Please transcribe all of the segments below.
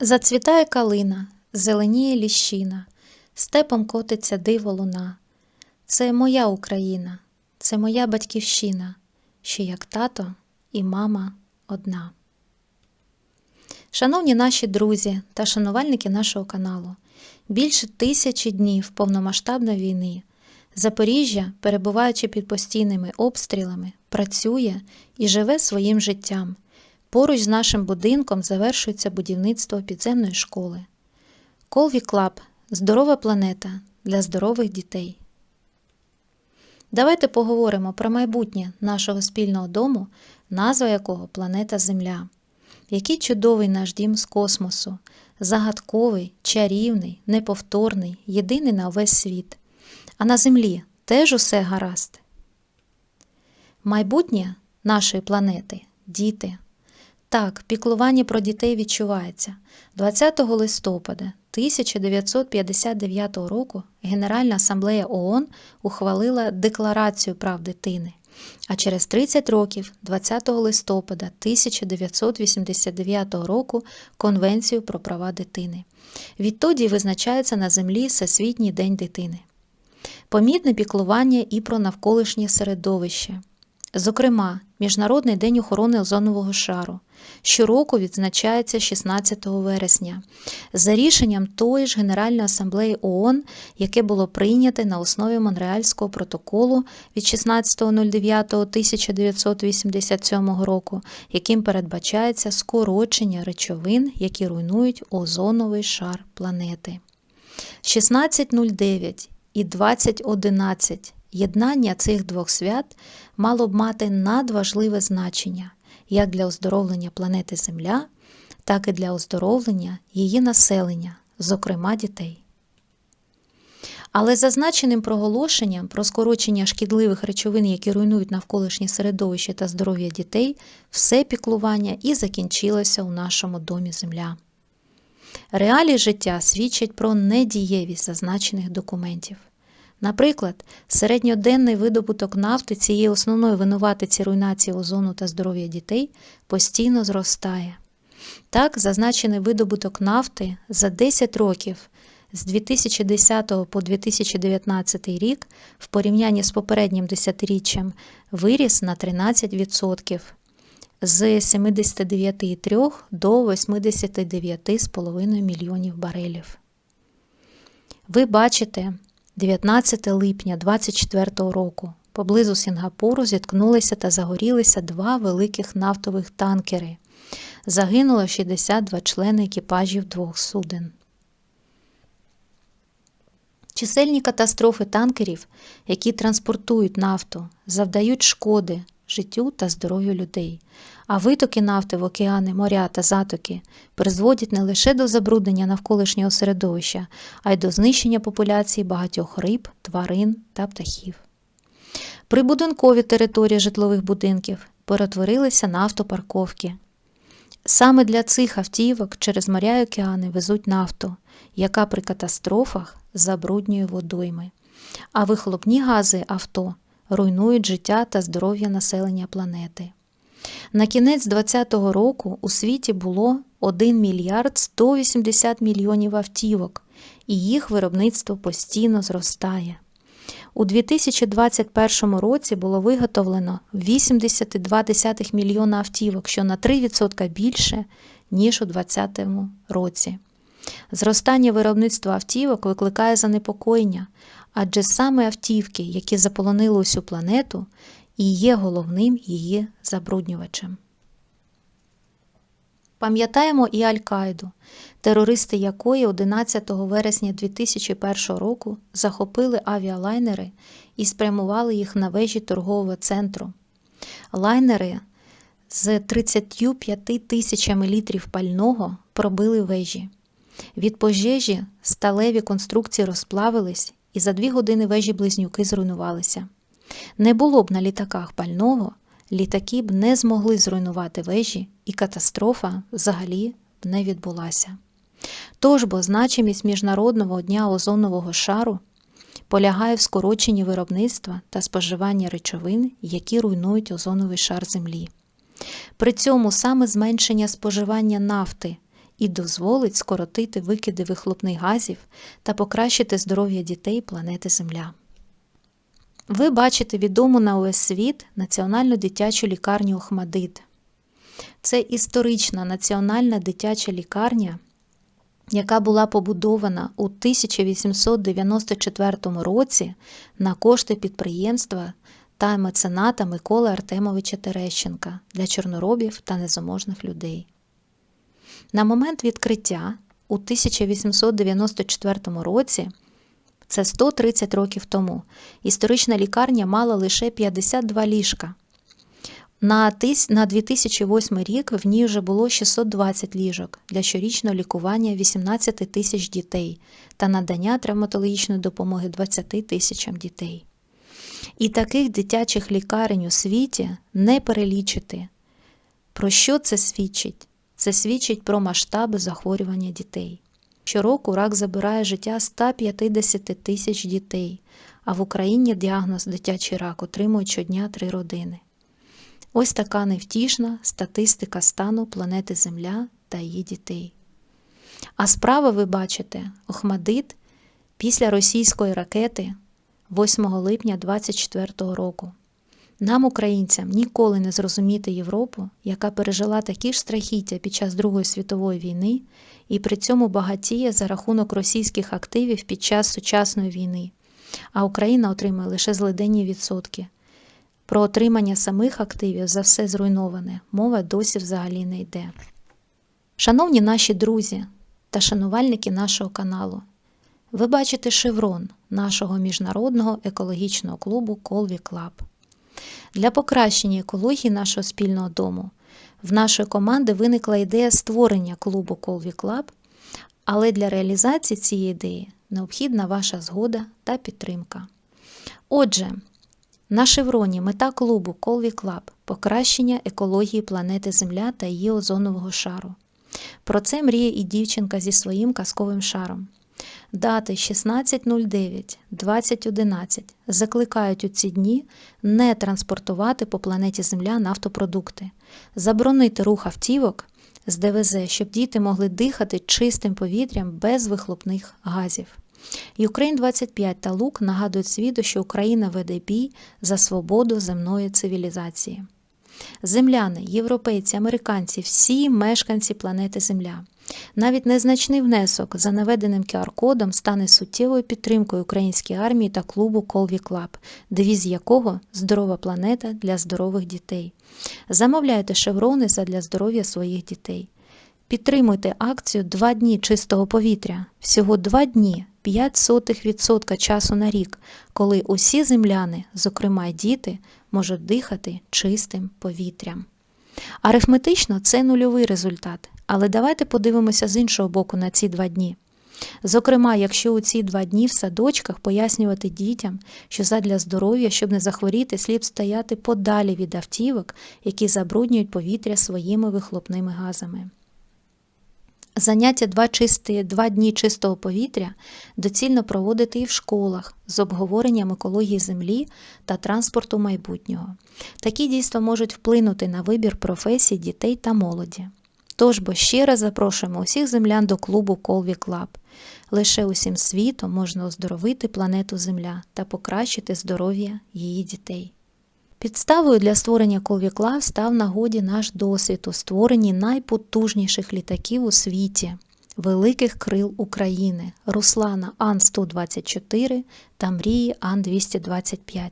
Зацвітає калина, зеленіє ліщина, степом котиться диво луна. Це моя Україна, це моя батьківщина, що як тато і мама одна. Шановні наші друзі та шанувальники нашого каналу, більше тисячі днів повномасштабної війни Запоріжжя, перебуваючи під постійними обстрілами, працює і живе своїм життям. Поруч з нашим будинком завершується будівництво підземної школи. Колві Клаб здорова планета для здорових дітей. Давайте поговоримо про майбутнє нашого спільного дому, назва якого планета Земля. Який чудовий наш дім з космосу, загадковий, чарівний, неповторний, єдиний на весь світ. А на землі теж усе гаразд. Майбутнє нашої планети діти. Так, піклування про дітей відчувається. 20 листопада 1959 року Генеральна асамблея ООН ухвалила Декларацію прав дитини. А через 30 років, 20 листопада 1989 року, Конвенцію про права дитини. Відтоді визначається на землі Всесвітній день дитини. Помітне піклування і про навколишнє середовище. Зокрема, Міжнародний день охорони озонового шару. Щороку відзначається 16 вересня. За рішенням тої ж Генеральної асамблеї ООН, яке було прийняте на основі Монреальського протоколу від 16.09.1987 року, яким передбачається скорочення речовин, які руйнують озоновий шар планети. 16.09 і 2011 Єднання цих двох свят мало б мати надважливе значення як для оздоровлення планети Земля, так і для оздоровлення її населення, зокрема дітей. Але зазначеним проголошенням про скорочення шкідливих речовин, які руйнують навколишнє середовище та здоров'я дітей, все піклування і закінчилося у нашому домі Земля. Реалії життя свідчать про недієвість зазначених документів. Наприклад, середньоденний видобуток нафти цієї основної винуватиці руйнації озону та здоров'я дітей постійно зростає. Так, зазначений видобуток нафти за 10 років з 2010 по 2019 рік в порівнянні з попереднім десятиріччям виріс на 13% з 79,3 до 89,5 мільйонів барелів. Ви бачите, 19 липня 24 року поблизу Сінгапуру зіткнулися та загорілися два великих нафтових танкери. Загинуло 62 члени екіпажів двох суден. Чисельні катастрофи танкерів, які транспортують нафту, завдають шкоди життю та здоров'ю людей, а витоки нафти в океани, моря та затоки призводять не лише до забруднення навколишнього середовища, а й до знищення популяції багатьох риб, тварин та птахів. Прибудинкові території житлових будинків перетворилися на автопарковки. Саме для цих автівок через моря й океани везуть нафту, яка при катастрофах забруднює водойми, а вихлопні гази авто руйнують життя та здоров'я населення планети. На кінець 2020 року у світі було 1 мільярд 180 мільйонів автівок, і їх виробництво постійно зростає. У 2021 році було виготовлено 82 мільйона автівок, що на 3% більше, ніж у 2020 році. Зростання виробництва автівок викликає занепокоєння, адже саме автівки, які заполонили усю планету, і є головним її забруднювачем. Пам'ятаємо і Аль-Каїду, терористи якої 11 вересня 2001 року захопили авіалайнери і спрямували їх на вежі торгового центру. Лайнери з 35 тисячами літрів пального пробили вежі. Від пожежі сталеві конструкції розплавились, і за дві години вежі близнюки зруйнувалися. Не було б на літаках пального, літаки б не змогли зруйнувати вежі, і катастрофа взагалі б не відбулася. Тож бо значимість Міжнародного дня озонового шару полягає в скороченні виробництва та споживання речовин, які руйнують озоновий шар Землі. При цьому саме зменшення споживання нафти і дозволить скоротити викиди вихлопних газів та покращити здоров'я дітей планети Земля. Ви бачите відому на увесь світ Національну дитячу лікарню Охмадит. Це історична національна дитяча лікарня, яка була побудована у 1894 році на кошти підприємства та мецената Миколи Артемовича Терещенка для чорноробів та незаможних людей. На момент відкриття у 1894 році, це 130 років тому, історична лікарня мала лише 52 ліжка. На 2008 рік в ній вже було 620 ліжок для щорічного лікування 18 тисяч дітей та надання травматологічної допомоги 20 тисячам дітей. І таких дитячих лікарень у світі не перелічити. Про що це свідчить? Це свідчить про масштаби захворювання дітей. Щороку рак забирає життя 150 тисяч дітей, а в Україні діагноз дитячий рак отримують щодня три родини. Ось така невтішна статистика стану планети Земля та її дітей. А справа, ви бачите, Охмадит після російської ракети 8 липня 24 року. Нам, українцям, ніколи не зрозуміти Європу, яка пережила такі ж страхіття під час Другої світової війни і при цьому багатіє за рахунок російських активів під час сучасної війни, а Україна отримує лише злиденні відсотки. Про отримання самих активів за все зруйноване мова досі взагалі не йде. Шановні наші друзі та шанувальники нашого каналу, ви бачите шеврон нашого міжнародного екологічного клубу Колві Клаб. Для покращення екології нашого спільного дому в нашої команди виникла ідея створення клубу Колві Клаб, але для реалізації цієї ідеї необхідна ваша згода та підтримка. Отже, на шевроні мета клубу Колві Клаб покращення екології планети Земля та її озонового шару. Про це мріє і дівчинка зі своїм казковим шаром. Дати 16.09, 20.11 закликають у ці дні не транспортувати по планеті Земля нафтопродукти, заборонити рух автівок з ДВЗ, щоб діти могли дихати чистим повітрям без вихлопних газів. Ukraine 25 та Лук нагадують світу, що Україна веде бій за свободу земної цивілізації. Земляни, європейці, американці, всі мешканці планети Земля. Навіть незначний внесок за наведеним QR-кодом стане суттєвою підтримкою української армії та клубу Колві Клаб, девіз якого здорова планета для здорових дітей. Замовляйте шеврони задля здоров'я своїх дітей. Підтримуйте акцію «Два дні чистого повітря. Всього два дні, 0,05% часу на рік, коли усі земляни, зокрема й діти, можуть дихати чистим повітрям. Арифметично це нульовий результат, але давайте подивимося з іншого боку на ці два дні. Зокрема, якщо у ці два дні в садочках пояснювати дітям, що задля здоров'я, щоб не захворіти, слід стояти подалі від автівок, які забруднюють повітря своїми вихлопними газами. Заняття два, чисті, два дні чистого повітря доцільно проводити і в школах з обговоренням екології землі та транспорту майбутнього. Такі дійства можуть вплинути на вибір професій дітей та молоді. Тож бо ще раз запрошуємо усіх землян до клубу Колві Клаб. Лише усім світом можна оздоровити планету Земля та покращити здоров'я її дітей. Підставою для створення Колві Клаб став нагоді наш досвід у створенні найпотужніших літаків у світі, великих крил України Руслана Ан-124 та Мрії Ан-225.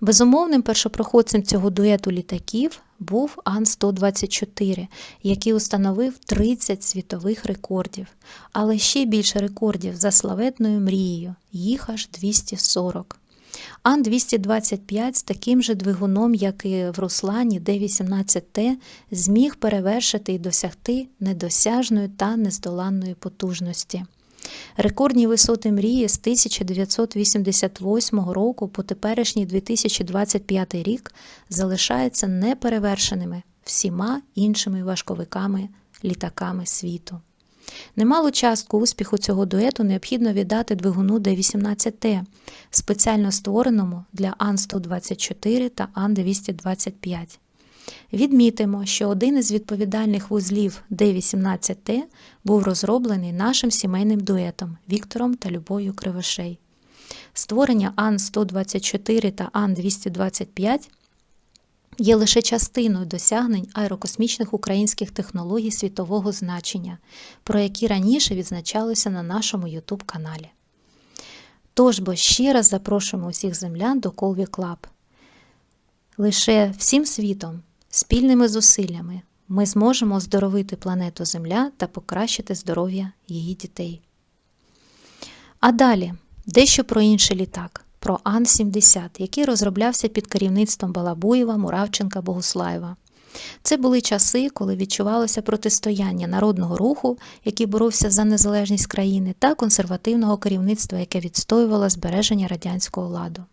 Безумовним першопроходцем цього дуету літаків був Ан-124, який установив 30 світових рекордів, але ще більше рекордів за славетною мрією, їх аж 240. Ан-225 з таким же двигуном, як і в Руслані Д-18Т, зміг перевершити і досягти недосяжної та нездоланної потужності. Рекордні висоти мрії з 1988 року по теперішній 2025 рік залишаються неперевершеними всіма іншими важковиками літаками світу. Немалу частку успіху цього дуету необхідно віддати двигуну Д-18Т, спеціально створеному для Ан-124 та Ан-225. Відмітимо, що один із відповідальних вузлів D18T був розроблений нашим сімейним дуетом Віктором та Любов'ю Кривошей. Створення Ан-124 та Ан-225 є лише частиною досягнень аерокосмічних українських технологій світового значення, про які раніше відзначалося на нашому YouTube каналі. Тож бо ще раз запрошуємо усіх землян до Колві Клаб. Лише всім світом, спільними зусиллями ми зможемо оздоровити планету Земля та покращити здоров'я її дітей. А далі дещо про інший літак, про Ан-70, який розроблявся під керівництвом Балабуєва, Муравченка, Богуслаєва. Це були часи, коли відчувалося протистояння народного руху, який боровся за незалежність країни, та консервативного керівництва, яке відстоювало збереження радянського ладу.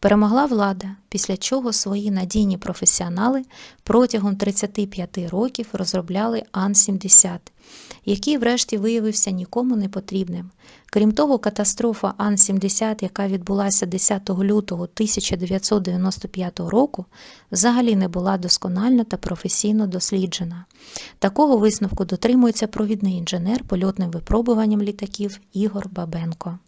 Перемогла влада, після чого свої надійні професіонали протягом 35 років розробляли Ан-70, який врешті виявився нікому не потрібним. Крім того, катастрофа Ан-70, яка відбулася 10 лютого 1995 року, взагалі не була досконально та професійно досліджена. Такого висновку дотримується провідний інженер польотним випробуванням літаків Ігор Бабенко.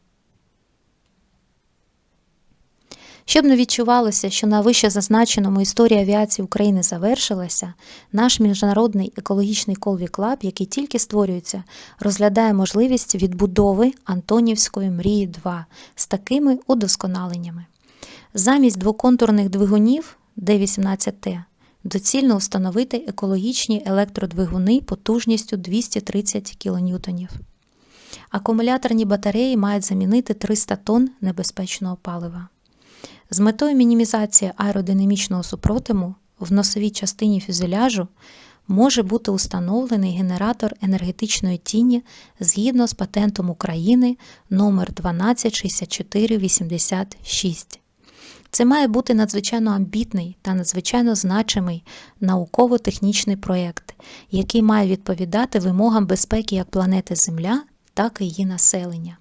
Щоб не відчувалося, що на вище зазначеному історія авіації України завершилася, наш міжнародний екологічний колві клаб, який тільки створюється, розглядає можливість відбудови Антонівської мрії 2 з такими удосконаленнями. Замість двоконтурних двигунів D18T доцільно встановити екологічні електродвигуни потужністю 230 кН. Акумуляторні батареї мають замінити 300 тонн небезпечного палива. З метою мінімізації аеродинамічного супротиву в носовій частині фюзеляжу може бути установлений генератор енергетичної тіні згідно з патентом України номер 126486. Це має бути надзвичайно амбітний та надзвичайно значимий науково-технічний проєкт, який має відповідати вимогам безпеки як планети Земля, так і її населення.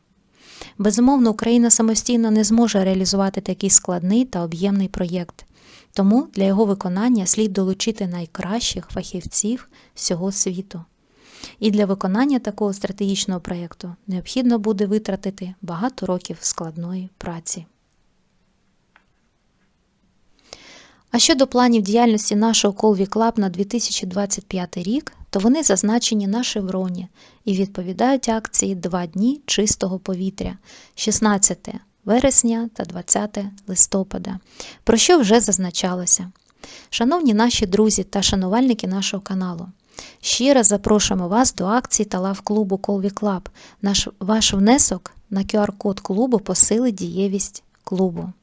Безумовно, Україна самостійно не зможе реалізувати такий складний та об'ємний проєкт, тому для його виконання слід долучити найкращих фахівців всього світу. І для виконання такого стратегічного проєкту необхідно буде витратити багато років складної праці. А щодо планів діяльності нашого Колві Клаб на 2025 рік, то вони зазначені на шевроні і відповідають акції «Два дні чистого повітря 16 вересня та 20 листопада, про що вже зазначалося. Шановні наші друзі та шанувальники нашого каналу, ще раз запрошуємо вас до акції та лав клубу Колві Клаб. Наш ваш внесок на QR-код клубу посилить дієвість клубу.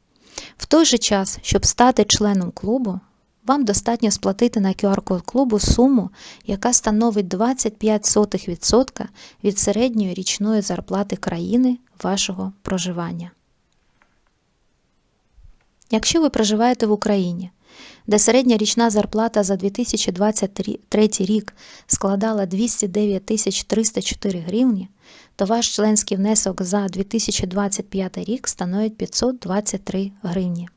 В той же час, щоб стати членом клубу, вам достатньо сплатити на QR-код клубу суму, яка становить 25% від середньої річної зарплати країни вашого проживання. Якщо ви проживаєте в Україні, де середня річна зарплата за 2023 рік складала 209 304 гривні, то ваш членський внесок за 2025 рік становить 523 гривні.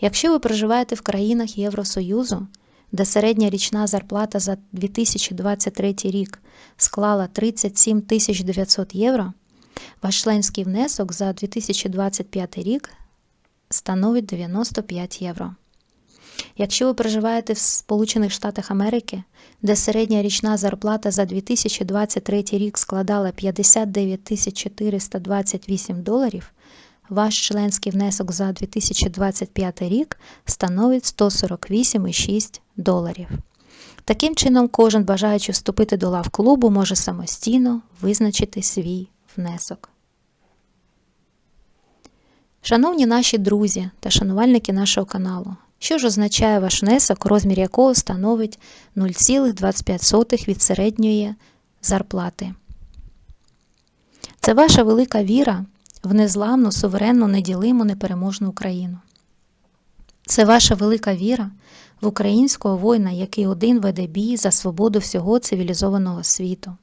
Якщо ви проживаєте в країнах Євросоюзу, де середня річна зарплата за 2023 рік склала 37 900 євро, ваш членський внесок за 2025 рік становить 95 євро. Якщо ви проживаєте в Сполучених Штатах Америки, де середня річна зарплата за 2023 рік складала 59 428 доларів, ваш членський внесок за 2025 рік становить 148,6 доларів. Таким чином, кожен бажаючи вступити до лав клубу, може самостійно визначити свій внесок. Шановні наші друзі та шанувальники нашого каналу, що ж означає ваш внесок, розмір якого становить 0,25 від середньої зарплати. Це ваша велика віра в незламну, суверенну, неділиму, непереможну Україну. Це ваша велика віра в українського воїна, який один веде бій за свободу всього цивілізованого світу.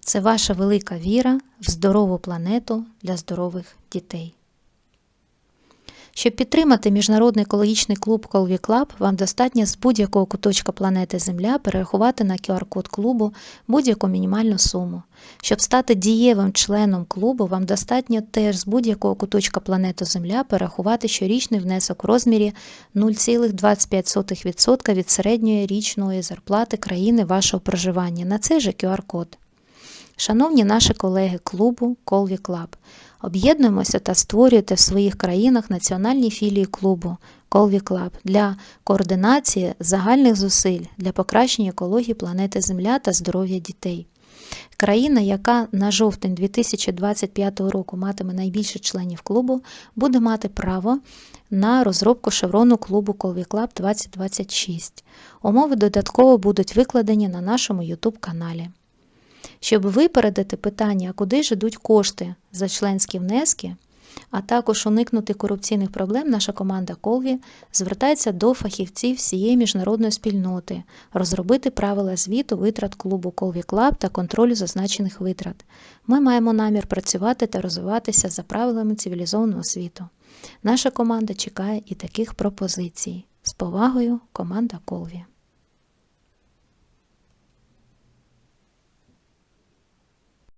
Це ваша велика віра в здорову планету для здорових дітей. Щоб підтримати міжнародний екологічний клуб Colvie Club, вам достатньо з будь-якого куточка планети Земля перерахувати на QR-код клубу будь-яку мінімальну суму. Щоб стати дієвим членом клубу, вам достатньо теж з будь-якого куточка планети Земля перерахувати щорічний внесок у розмірі 0,25% від середньої річної зарплати країни вашого проживання на цей же QR-код. Шановні наші колеги клубу Colvie Club, об'єднуємося та створюйте в своїх країнах національні філії клубу Colvie Club для координації загальних зусиль для покращення екології планети Земля та здоров'я дітей. Країна, яка на жовтень 2025 року матиме найбільше членів клубу, буде мати право на розробку шеврону клубу Colvie Club 2026. Умови додатково будуть викладені на нашому YouTube каналі. Щоб випередити питання, куди ж ідуть кошти за членські внески, а також уникнути корупційних проблем, наша команда Колві звертається до фахівців всієї міжнародної спільноти розробити правила звіту витрат клубу Колві Клаб та контролю зазначених витрат. Ми маємо намір працювати та розвиватися за правилами цивілізованого світу. Наша команда чекає і таких пропозицій. З повагою, команда Колві.